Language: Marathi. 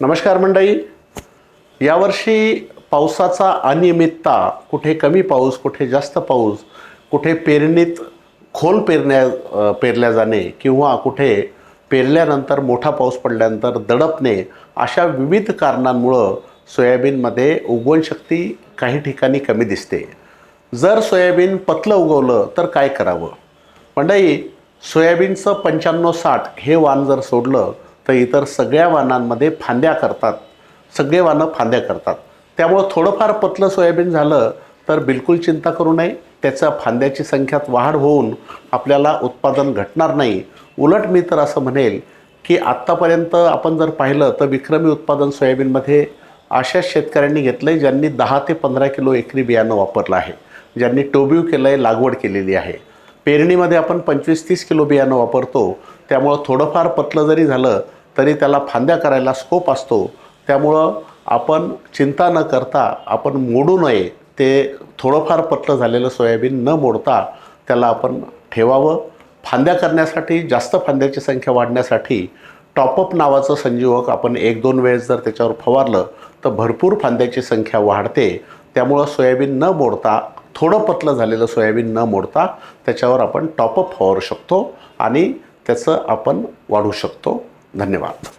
नमस्कार मंडळी. यावर्षी पावसाचा अनियमितता कुठे कमी पाऊस कुठे जास्त पाऊस कुठे पेरणीत खोल पेरण्या पेरल्या जाणे किंवा कुठे पेरल्यानंतर मोठा पाऊस पडल्यानंतर दडपणे अशा विविध कारणांमुळं सोयाबीनमध्ये उगवण शक्ती काही ठिकाणी कमी दिसते. जर सोयाबीन पतलं उगवलं तर काय करावं? मंडळी सोयाबीनचं पंच्याण्णव साठ हे वाण जर सोडलं तर इतर सगळ्या वाणांमध्ये फांद्या करतात. सगळे वाणं फांद्या करतात. त्यामुळं थोडंफार पतलं सोयाबीन झालं तर बिलकुल चिंता करू नये. त्याच्या फांद्याची संख्यात वाढ होऊन आपल्याला उत्पादन घटणार नाही. उलट मी तर असं म्हणेल की आत्तापर्यंत आपण जर पाहिलं तर विक्रमी उत्पादन सोयाबीनमध्ये अशा शेतकऱ्यांनी घेतलं आहे ज्यांनी दहा ते पंधरा किलो एकरी बियाणं वापरलं आहे. ज्यांनी टोब्यू केलं आहे लागवड केलेली आहे. पेरणीमध्ये आपण पंचवीस तीस किलो बियाणं वापरतो. त्यामुळं थोडंफार पतलं जरी झालं तरी त्याला फांद्या करायला स्कोप असतो. त्यामुळं आपण चिंता न करता आपण मोडू नये ते थोडंफार पतलं झालेलं सोयाबीन न मोडता त्याला आपण ठेवावं. फांद्या करण्यासाठी जास्त फांद्याची संख्या वाढण्यासाठी टॉपअप नावाचं संजीवक आपण एक दोन वेळेस जर त्याच्यावर फवारलं तर भरपूर फांद्याची संख्या वाढते. त्यामुळं सोयाबीन न मोडता थोडं पतलं झालेलं सोयाबीन न मोडता त्याच्यावर आपण टॉपअप फवारू शकतो आणि त्याचं आपण वाढू शकतो. धन्यवाद